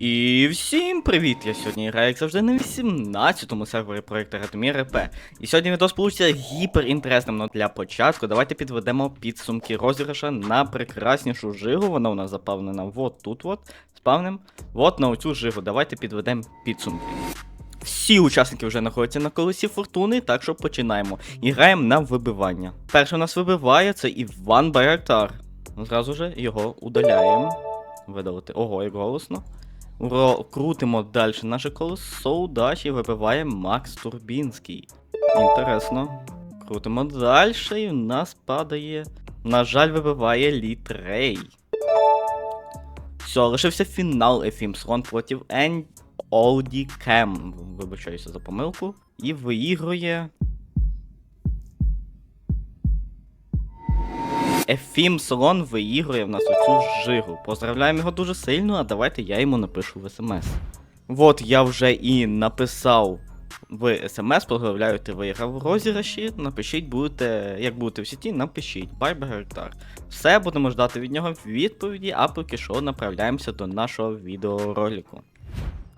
І всім привіт! Я сьогодні граю, як завжди, на 18-му сервері проєкту Радомір РП. І сьогодні відос получиться гіперінтересним, но для початку давайте підведемо підсумки розіграша на прекраснішу жигу. Вона у нас запавнена вот тут от. Спавним. Вот на оцю жигу. Давайте підведемо підсумки. Всі учасники вже знаходяться на колесі фортуни, так що починаємо. І граємо на вибивання. Перший у нас вибиває це Іван Байрактар. Зразу же його удаляємо. Видалити. Ого, як голосно. Крутимо далі наше колесо удачі вибиває Макс Турбінський. Інтересно. Крутимо далі, і в нас падає. На жаль, вибиває Літрей. Все, лишився фінал Ефімсрон проти Ен... Олді Кем. Вибачаюся за помилку. І виігрує. Ефім Солон виігрує в нас оцю жигу. Поздравляємо його дуже сильно, а давайте я йому напишу в смс. Вот я вже і написав в смс, поздравляю, ти виграв в розіграші. Напишіть, будете, як будете в сіті, напишіть. Байбегертар. Все, будемо ждати від нього відповіді, а поки що направляємося до нашого відеоролику.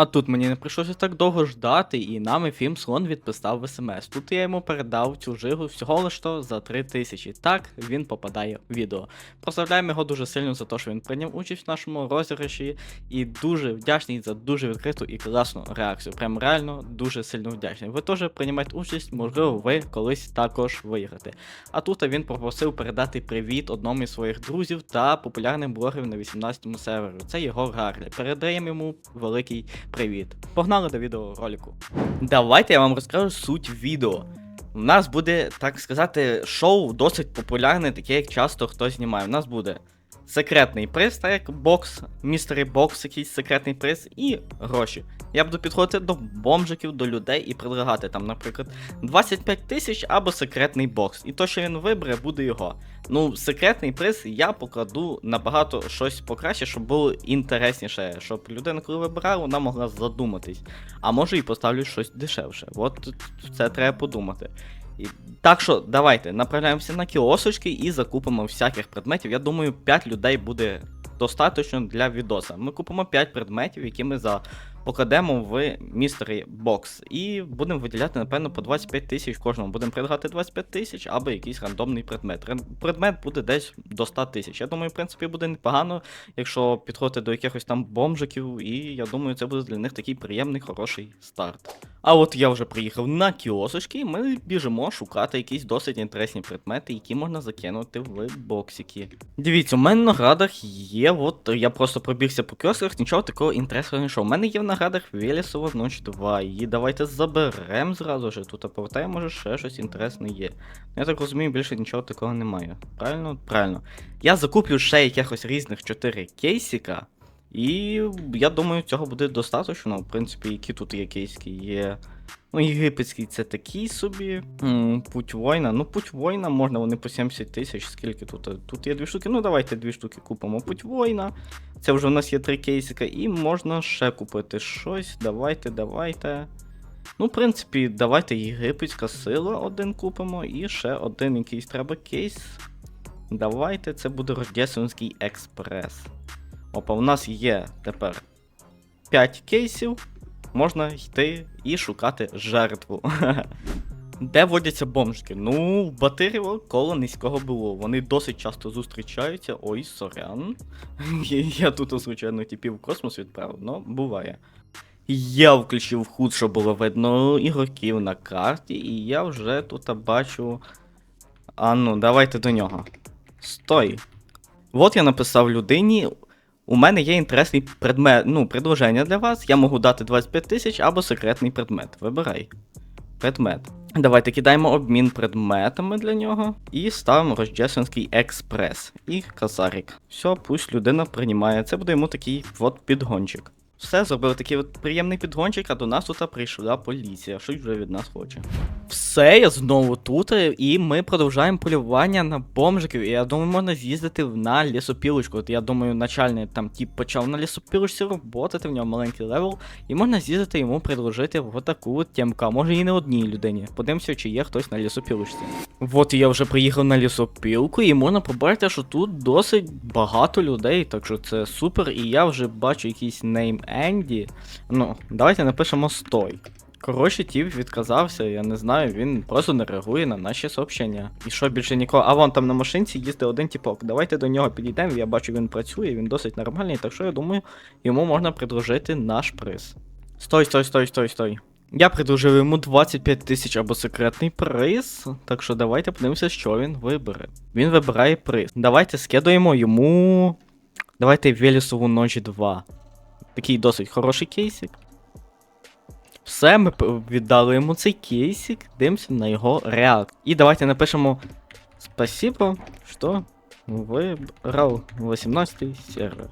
А тут мені не прийшлося так довго ждати, і нам Ефім Слон відписав в смс. Тут я йому передав цю жигу всього лиш за 3000. Так він попадає в відео. Прославляємо його дуже сильно за те, що він прийняв участь в нашому розіграші, і дуже вдячний за дуже відкриту і класну реакцію. Прям реально дуже сильно вдячний. Ви теж приймаєте участь, можливо, ви колись також виграти. А тут він попросив передати привіт одному із своїх друзів та популярним блогерів на 18-му сервері. Це Єгор Гарлі. Передаємо йому великий привіт. Погнали до відеоролику. Давайте я вам розкажу суть відео. У нас буде, так сказати, шоу досить популярне, таке, як часто хтось знімає. У нас буде секретний приз, так як бокс, містері бокс, якийсь секретний приз, і гроші. Я буду підходити до бомжиків, до людей і предлагати там, наприклад, 25 тисяч або секретний бокс. І то, що він вибере, буде його. Ну, секретний приз я покладу набагато щось покраще, щоб було інтересніше, щоб людина, коли вибирала, вона могла задуматись. А може і поставлю щось дешевше. От це треба подумати. І, так що давайте направляємося на кіосочки і закупимо всяких предметів. Я думаю, 5 людей буде достатньо для відоса. Ми купимо 5 предметів, які ми за покладемо в містері бокс. І будемо виділяти, напевно, по 25 тисяч кожному. Будемо придбати 25 тисяч або якийсь рандомний предмет. Предмет буде десь до 100 тисяч. Я думаю, в принципі, буде непогано, якщо підходити до якихось там бомжиків, і я думаю, це буде для них такий приємний, хороший старт. А от я вже приїхав на кіосочки, і ми біжимо шукати якісь досить інтересні предмети, які можна закинути в боксики. Дивіться, у мене на градах є, от я просто пробігся по кіосках, нічого такого інтересного не. У мене є в наградах Велісова ночь 2. Її давайте заберемо зразу ж. Тут а повертаємо, може ще щось інтересне є. Я так розумію, більше нічого такого немає. Правильно? Правильно. Я закуплю ще якихось різних 4 кейсика. І я думаю, цього буде достатньо. В принципі, які тут є кейські є. Ну, єгипетський це такий собі. Путь воїна. Ну, путь воїна можна, вони по 70 тисяч. Скільки тут? Тут є дві штуки. Ну, давайте дві штуки купимо. Путь воїна. Це вже у нас є три кейсика, і можна ще купити щось. Давайте, давайте. Ну, в принципі, давайте єгипетська сила один купимо, і ще один якийсь треба кейс. Давайте, це буде Рождественський експрес. Опа, у нас є тепер 5 кейсів. Можна йти і шукати жертву. Де водяться бомжки? Ну, в Батирєво коло низького було. Вони досить часто зустрічаються. Ой, сорян. Я тут, звичайно, типів космос відправив, но буває. Я включив худ, щоб було видно ігроків на карті, і я вже тут бачу. А ну, давайте до нього. Стой. От я написав людині. У мене є інтересний предмет, ну, предложення для вас. Я можу дати 25 тисяч або секретний предмет. Вибирай. Предмет. Давайте кидаємо обмін предметами для нього і ставимо Рождественський експрес і казарик. Все, пусть людина приймає. Це буде йому такий от підгончик. Все, зробили такий от приємний підгончик, а до нас тут прийшла поліція. Щось вже від нас хоче. Все, я знову тут, е, і ми продовжуємо полювання на бомжиків. І я думаю, можна з'їздити на лісопілочку. От я думаю, начальний там тип почав на лісопілочці роботи, в нього маленький левел, і можна з'їздити йому предложити в таку от темку. Може і не одній людині. Подивимося, чи є хтось на лісопілочці. От я вже приїхав на лісопілку, і можна побачити, що тут досить багато людей, так що це супер. І я вже бачу якийсь нейм Енді. Ну, давайте напишемо стой. Коротше, тіп відказався, я не знаю, він просто не реагує на наші сообщення. І що більше нікого. А вон там на машинці їздить один тіпок. Давайте до нього підійдемо. Я бачу, він працює, він досить нормальний, так що я думаю, йому можна придружити наш приз. Стой, стой, стой, стой, стой. Я придружив йому 25 тисяч або секретний приз. Так що давайте подивимося, що він вибере. Він вибирає приз. Давайте скидуємо йому. Давайте Велісову ночі 2. Такий досить хороший кейсик. Все, ми віддали йому цей кейсик, дивимося на його реакт. І давайте напишемо Спасибо, що вибрав 18 сервер.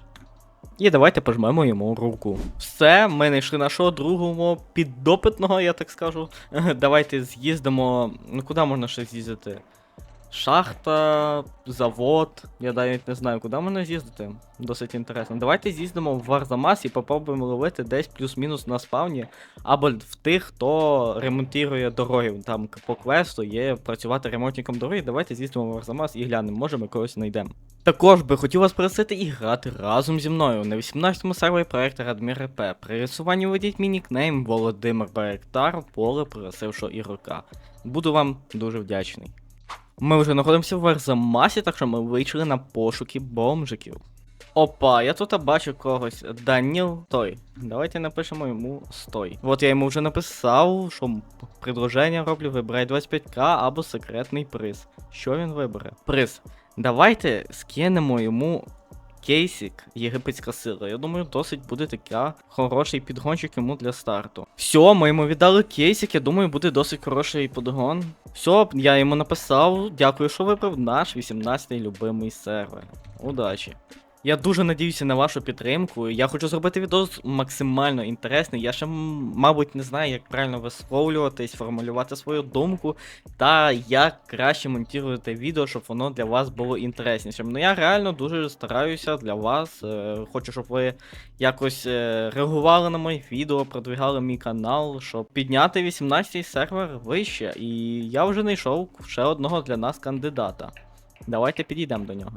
І давайте пожмемо йому руку. Все, ми знайшли нашого другого піддопитного, я так скажу. Давайте з'їздимо. Ну куди можна ще з'їздити? Шахта, завод. Я навіть не знаю, куди можна з'їздити. Досить інтересно. Давайте з'їздимо в Варзамас і попробуємо ловити десь плюс-мінус на спавні. Або в тих, хто ремонтує дороги. Там по квесту є працювати ремонтником дороги. Давайте з'їздимо в Варзамас і глянемо, може ми когось знайдемо. Також би хотів вас просити і грати разом зі мною на 18-му сервері проекту Радмір РП. При рисуванні введіть мій нікнейм Володимир Байректар, поле просившого ігрока. Буду вам дуже вдячний. Ми вже знаходимося в Арзамасі, так що ми вийшли на пошуки бомжиків. Опа, я тут бачу когось. Даніл Стой. Давайте напишемо йому стой. От я йому вже написав, що предложення роблю, вибирай 25к або секретний приз. Що він вибере? Приз. Давайте скинемо йому кейсик єгипетська сила. Я думаю, досить буде така хороший підгончик йому для старту. Все, ми йому віддали кейсик, я думаю, буде досить хороший подгон. Все, я йому написав. Дякую, що вибрав наш 18-й любимий сервер. Удачі! Я дуже надіюся на вашу підтримку. Я хочу зробити відос максимально інтересний. Я ще, мабуть, не знаю, як правильно висловлюватись, формулювати свою думку, та як краще монтувати відео, щоб воно для вас було інтереснішим. Ну я реально дуже стараюся для вас. е, Хочу, щоб ви якось е, реагували на мої відео, продвигали мій канал, щоб підняти 18-й сервер вище. І я вже знайшов ще одного для нас кандидата. Давайте підійдемо до нього.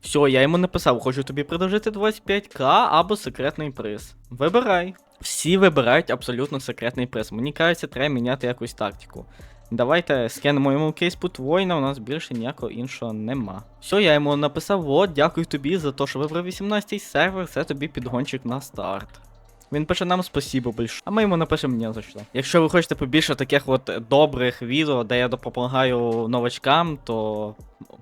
Все, я йому написав, хочу тобі предложити 25к або секретний приз. Вибирай. Всі вибирають абсолютно секретний приз. Мені кажеться, треба міняти якусь тактику. Давайте скинемо йому кейс пут воїна, у нас більше ніякого іншого нема. Все, я йому написав, от, дякую тобі за те, що вибрав 18-й сервер, це тобі підгончик на старт. Він пише нам спасибо більше, а ми йому напишемо ні за що. Якщо ви хочете побільше таких от добрих відео, де я допомагаю новачкам, то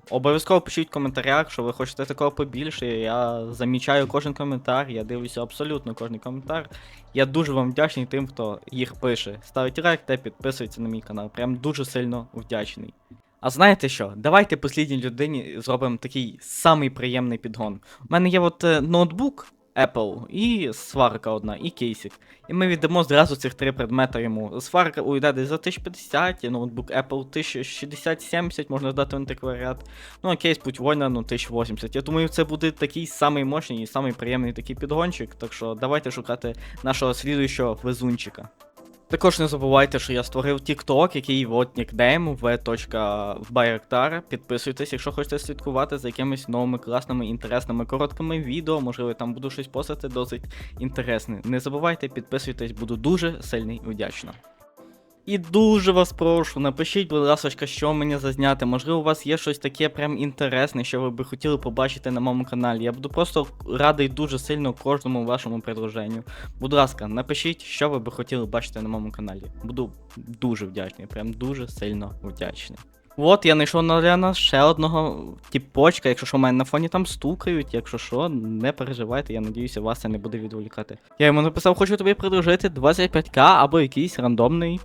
обов'язково пишіть в коментарях, що ви хочете такого побільше. Я замічаю кожен коментар, я дивлюся абсолютно кожен коментар. Я дуже вам вдячний тим, хто їх пише. Ставить лайк та підписується на мій канал. Прям дуже сильно вдячний. А знаєте що? Давайте послідній людині зробимо такий самий приємний підгон. У мене є от е, ноутбук Apple і сварка одна, і кейсик. І ми віддамо зразу цих три предмета йому. Сварка уйде десь за 1050, і ноутбук Apple 1060-70, можна дати антикваріат. Ну а кейс путь вольна, ну 1080. Я думаю, це буде такий самий мощний і самий приємний такий підгончик. Так що давайте шукати нашого слідуючого везунчика. Також не забувайте, що я створив TikTok, який от нікнейм v.vbayraktar. Підписуйтесь, якщо хочете слідкувати за якимись новими класними, інтересними, короткими відео. Можливо, там буду щось постати досить інтересне. Не забувайте, підписуйтесь, буду дуже сильний і вдячна. І дуже вас прошу, напишіть, будь ласка, що мені зазняти. Можливо, у вас є щось таке прям інтересне, що ви би хотіли побачити на моєму каналі. Я буду просто радий дуже сильно кожному вашому предложенню. Будь ласка, напишіть, що ви би хотіли бачити на моєму каналі. Буду дуже вдячний, прям дуже сильно вдячний. От, я знайшов нас ще одного тіпочка, якщо що в мене на фоні там стукають, якщо що, не переживайте, я надіюся, вас це не буде відволікати. Я йому написав, хочу тобі предложити 25к або якийсь рандомний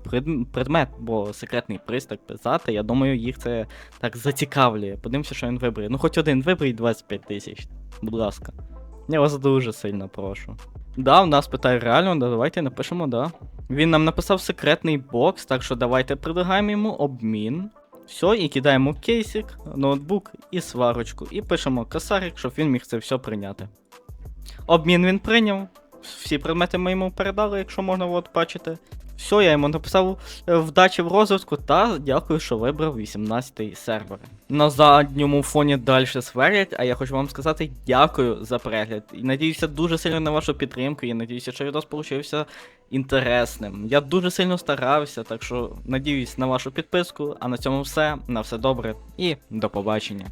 предмет, бо секретний приз так писати, я думаю, їх це так зацікавлює. Подивимося, що він вибере. Ну хоч один виберіть 25 тисяч, будь ласка. Я вас дуже сильно прошу. Да, в нас питає реально, да, давайте напишемо, да. Він нам написав секретний бокс, так що давайте предлагаємо йому обмін. Все, і кидаємо кейсик, ноутбук і сварочку. І пишемо косарик, щоб він міг це все прийняти. Обмін він прийняв. Всі предмети ми йому передали, якщо можна от бачити. Все, я йому написав е, вдачі в розвитку та дякую, що вибрав 18-й сервер. На задньому фоні далі сверлять, а я хочу вам сказати дякую за перегляд. І надіюся дуже сильно на вашу підтримку. І надіюся, що відос получився інтересним. Я дуже сильно старався, так що надіюсь на вашу підписку. А на цьому все. На все добре і до побачення.